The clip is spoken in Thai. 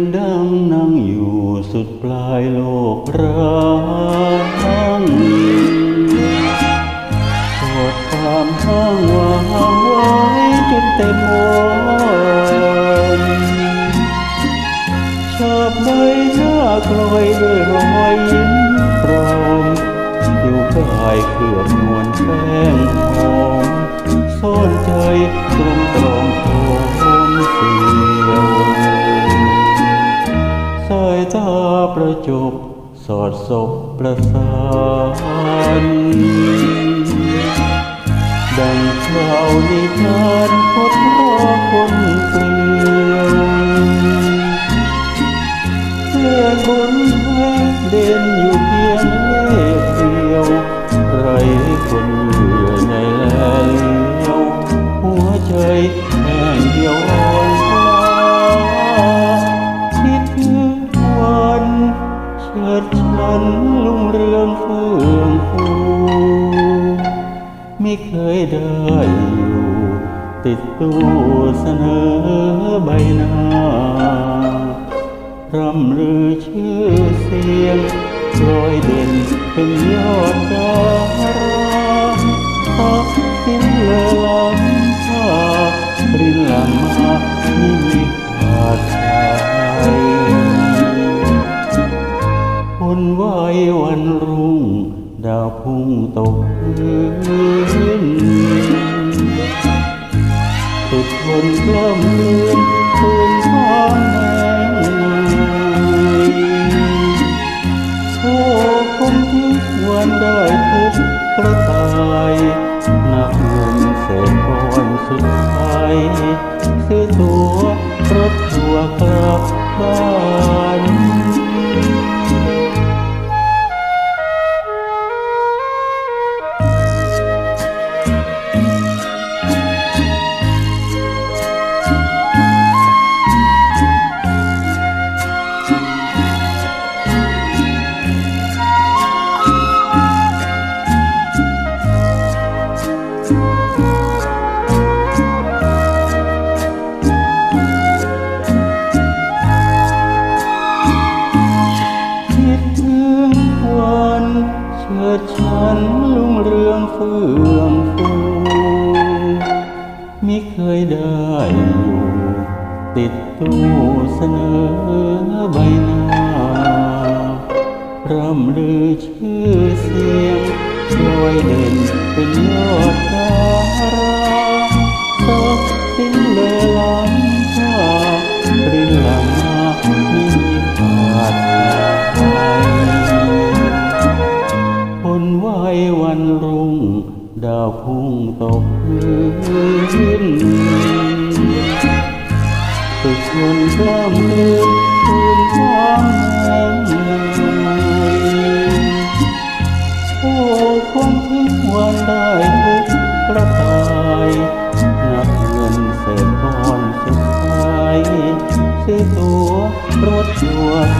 นดังนั่งอยู่สุดปลายโลกร้างกอดความห้างวางไว้จนเต็มวันชอบใบหน้ากลอยด้วยรอยยิ้มพรอมอยู่กายเคลือบนวล ประจบสอดศพประสานดังคราวนิทานพดรอคนเปลี่ยวเลื่อนบนแพ้เด่นอยู่เพียงเล่ห์เดียวไรคน เชิดฉันลุ่งเรืองเฟื่องฟูไม่เคยได้อยู่ ติดตู้เสนอใบหน้ารำลือชื่อเสียงลอยเด่นเป็นยอดดาราทักสิ้นเลอล้ำค่ารินหลังมาไม่มีขาดใจ ไหววันรุ่ง ดาวพุ่งตกพื้นสุดทนกล้ำเลือนคืนความแรงโอ้คงทุกวันได้ทุกกระตายนับเงินเศษก้อนสุดท้ายซื้อตัวรถทัวร์กลับบ้าน เฟื่องฟูมิเคยได้อยู่ ติดตู้เสนอใบหน้ารำลือชื่อเสียงลอยเด่นเป็น ตกพื้นสุดทนกล้ามเลือนคืนความแห้งโอ้คงทุกวันได้ทุกกระตายนับเงินเศษก้อนสุดท้ายซื้อตัวรถชัวร์กลั